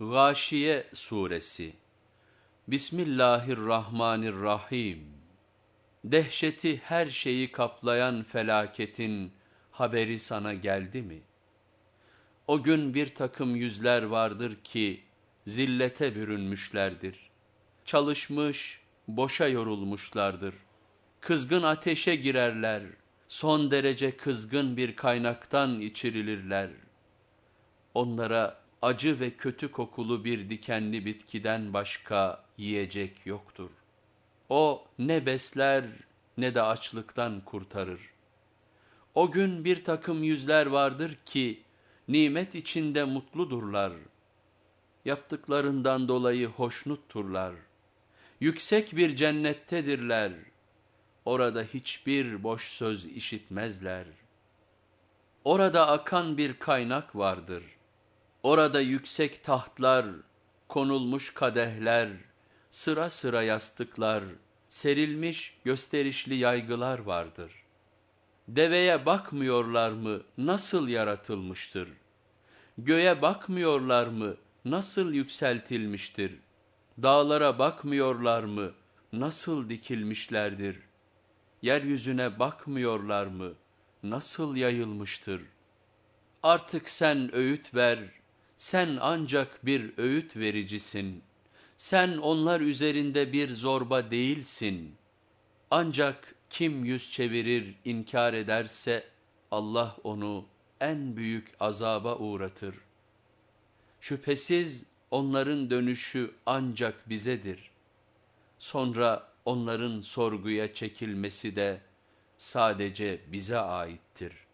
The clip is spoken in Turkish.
Gâşiye Suresi Bismillahirrahmanirrahim Dehşeti her şeyi kaplayan felaketin haberi sana geldi mi? O gün bir takım yüzler vardır ki zillete bürünmüşlerdir. Çalışmış, boşa yorulmuşlardır. Kızgın ateşe girerler, son derece kızgın bir kaynaktan içirilirler. Onlara acı ve kötü kokulu bir dikenli bitkiden başka yiyecek yoktur. O ne besler ne de açlıktan kurtarır. O gün bir takım yüzler vardır ki nimet içinde mutludurlar. Yaptıklarından dolayı hoşnutturlar. Yüksek bir cennettedirler. Orada hiçbir boş söz işitmezler. Orada akan bir kaynak vardır. Orada yüksek tahtlar, konulmuş kadehler, sıra sıra yastıklar, serilmiş gösterişli yaygılar vardır. Deveye bakmıyorlar mı nasıl yaratılmıştır? Göğe bakmıyorlar mı nasıl yükseltilmiştir? Dağlara bakmıyorlar mı nasıl dikilmişlerdir? Yeryüzüne bakmıyorlar mı nasıl yayılmıştır? Artık sen öğüt ver, sen ancak bir öğüt vericisin. Sen onlar üzerinde bir zorba değilsin. Ancak kim yüz çevirir, inkar ederse Allah onu en büyük azaba uğratır. Şüphesiz onların dönüşü ancak bizedir. Sonra onların sorguya çekilmesi de sadece bize aittir.''